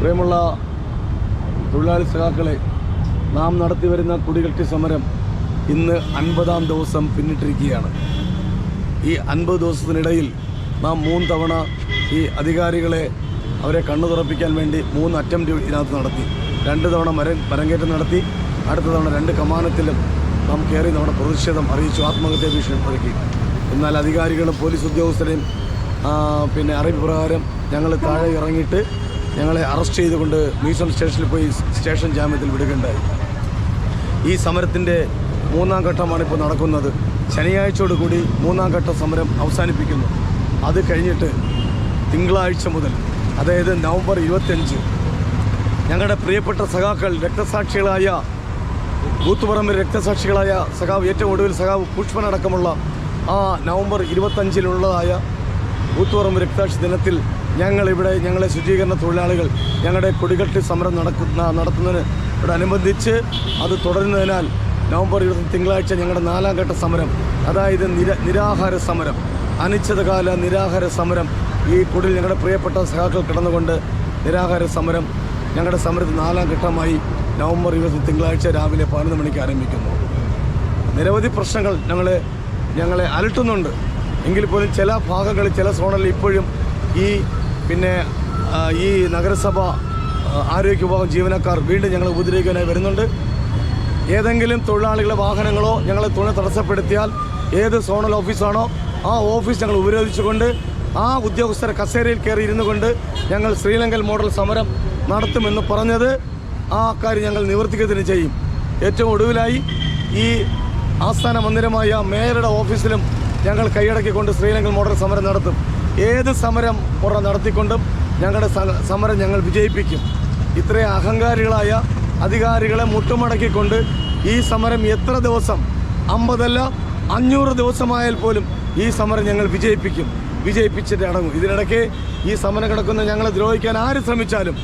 പ്രിയമുള്ള തൊഴിലാളി സഖാക്കളെ നാം നടത്തിവരുന്ന കുടികൾക്ക് സമരം ഇന്ന് അൻപതാം ദിവസം പിന്നിട്ടിരിക്കുകയാണ്. ഈ അൻപത് ദിവസത്തിനിടയിൽ നാം മൂന്ന് തവണ ഈ അധികാരികളെ അവരെ കണ്ണു തുറപ്പിക്കാൻ വേണ്ടി മൂന്ന് അറ്റംപ്റ്റ് ഇതിനകത്ത് നടത്തി. രണ്ട് തവണ മര മരങ്കേറ്റം നടത്തി. അടുത്ത തവണ രണ്ട് കമാനത്തിലും നാം കയറി നമ്മുടെ പ്രതിഷേധം അറിയിച്ചു. ആത്മഹത്യാ ഭീഷണി മുഴക്കി എന്നാൽ അധികാരികളും പോലീസ് ഉദ്യോഗസ്ഥരെയും പിന്നെ അറിയിപ്പ് പ്രകാരം ഞങ്ങൾ താഴെ ഇറങ്ങിയിട്ട് ഞങ്ങളെ അറസ്റ്റ് ചെയ്തുകൊണ്ട് മ്യൂസിയം സ്റ്റേഷനിൽ പോയി സ്റ്റേഷൻ ജാമ്യത്തിൽ വിടുകയുണ്ടായി. ഈ സമരത്തിന്റെ മൂന്നാം ഘട്ടമാണ് ഇപ്പോൾ നടക്കുന്നത്. ശനിയാഴ്ചയോടുകൂടി മൂന്നാം ഘട്ട സമരം അവസാനിപ്പിക്കുന്നു. അത് കഴിഞ്ഞിട്ട് തിങ്കളാഴ്ച മുതൽ അതായത് നവംബർ ഇരുപത്തിയഞ്ച് ഞങ്ങളുടെ പ്രിയപ്പെട്ട സഖാക്കൾ രക്തസാക്ഷികളായ കൂത്തുപറമ്പിൽ രക്തസാക്ഷികളായ സഖാവ് ഏറ്റവും ഒടുവിൽ സഖാവ് പുഷ്പനടക്കമുള്ള ആ നവംബർ ഇരുപത്തഞ്ചിലുള്ളതായ കൂത്തുപറമ്പ് രക്താക്ഷി ദിനത്തിൽ ഞങ്ങളിവിടെ ഞങ്ങളെ ശുചീകരണ തൊഴിലാളികൾ ഞങ്ങളുടെ കൊടികട്ടി സമരം നടക്കുന്ന നടത്തുന്നതിനോടനുബന്ധിച്ച് അത് തുടരുന്നതിനാൽ നവംബർ ഇരുപത്തി തിങ്കളാഴ്ച ഞങ്ങളുടെ നാലാം ഘട്ട സമരം അതായത് നിര നിരാഹാര സമരം അനിശ്ചിതകാല നിരാഹാര സമരം ഈ കുടിൽ ഞങ്ങളുടെ പ്രിയപ്പെട്ട സഹാക്കൾ കിടന്നുകൊണ്ട് നിരാഹാര സമരം ഞങ്ങളുടെ സമരത്തിൽ നാലാം ഘട്ടമായി നവംബർ ഇരുപത്തി തിങ്കളാഴ്ച രാവിലെ പതിനൊന്ന് മണിക്ക് ആരംഭിക്കുന്നു. നിരവധി പ്രശ്നങ്ങൾ ഞങ്ങളെ ഞങ്ങളെ അലട്ടുന്നുണ്ട്. എങ്കിൽ പോലും ചില ഭാഗങ്ങളിൽ ചില സോണുകളിൽ ഇപ്പോഴും ഈ പിന്നെ ഈ നഗരസഭ ആരോഗ്യ വിഭാഗം ജീവനക്കാർ വീണ്ടും ഞങ്ങളെ ഉപദ്രവിക്കാനായി വരുന്നുണ്ട്. ഏതെങ്കിലും തൊഴിലാളികളുടെ വാഹനങ്ങളോ ഞങ്ങളെ തുണ തടസ്സപ്പെടുത്തിയാൽ ഏത് സോണൽ ഓഫീസാണോ ആ ഓഫീസ് ഞങ്ങൾ ഉപരോധിച്ചുകൊണ്ട് ആ ഉദ്യോഗസ്ഥരെ കസേരയിൽ കയറി ഇരുന്നു കൊണ്ട് ഞങ്ങൾ ശ്രീലങ്കൻ മോഡൽ സമരം നടത്തുമെന്ന് പറഞ്ഞത് ആ കാര്യം ഞങ്ങൾ നിവർത്തിക്കുക ചെയ്യും. ഏറ്റവും ഒടുവിലായി ഈ ആസ്ഥാന മന്ദിരമായ മേയറുടെ ഓഫീസിലും ഞങ്ങൾ കൈയടക്കിക്കൊണ്ട് ശ്രീലങ്കൻ മോഡൽ സമരം നടത്തും. ഏത് സമരം പുറം നടത്തിക്കൊണ്ടും ഞങ്ങളുടെ സമരം ഞങ്ങൾ വിജയിപ്പിക്കും. ഇത്രയും അഹങ്കാരികളായ അധികാരികളെ മുട്ടുമടക്കിക്കൊണ്ട് ഈ സമരം എത്ര ദിവസം? അമ്പതല്ല അഞ്ഞൂറ് ദിവസമായാൽ പോലും ഈ സമരം ഞങ്ങൾ വിജയിപ്പിക്കും. വിജയിപ്പിച്ചിട്ട് അടങ്ങും ഇതിനിടയ്ക്ക് ഈ സമരം കിടക്കുന്ന ഞങ്ങളെ ദ്രോഹിക്കാൻ ആര് ശ്രമിച്ചാലും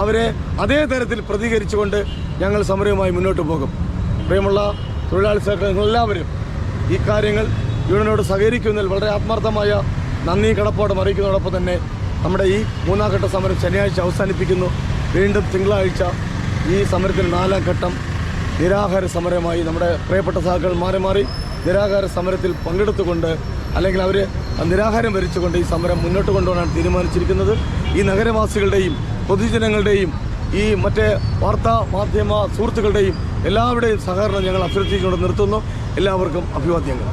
അവരെ അതേ തരത്തിൽ പ്രതികരിച്ചുകൊണ്ട് ഞങ്ങൾ സമരവുമായി മുന്നോട്ട് പോകും. പ്രിയമുള്ള തൊഴിലാളി സഹകരണങ്ങളെല്ലാവരും ഈ കാര്യങ്ങൾ യൂണിയനോട് സഹകരിക്കുന്നതിൽ വളരെ ആത്മാർത്ഥമായ നന്ദി കടപ്പാടും അറിയിക്കുന്നതോടൊപ്പം തന്നെ നമ്മുടെ ഈ മൂന്നാം ഘട്ട സമരം ശനിയാഴ്ച അവസാനിപ്പിക്കുന്നു. വീണ്ടും തിങ്കളാഴ്ച ഈ സമരത്തിന് നാലാം ഘട്ടം നിരാഹാര സമരമായി നമ്മുടെ പ്രിയപ്പെട്ട സഹകൾ മാറി മാറി നിരാഹാര സമരത്തിൽ പങ്കെടുത്തുകൊണ്ട് അല്ലെങ്കിൽ അവർ നിരാഹാരം വരിച്ചുകൊണ്ട് ഈ സമരം മുന്നോട്ട് കൊണ്ടുപോകാനാണ് തീരുമാനിച്ചിരിക്കുന്നത്. ഈ നഗരവാസികളുടെയും പൊതുജനങ്ങളുടെയും ഈ മറ്റേ വാർത്താ മാധ്യമ സുഹൃത്തുക്കളുടെയും എല്ലാവരുടെയും സഹകരണം ഞങ്ങൾ അഭ്യർത്ഥിച്ചുകൊണ്ട് നിർത്തുന്നു. എല്ലാവർക്കും അഭിവാദ്യങ്ങൾ.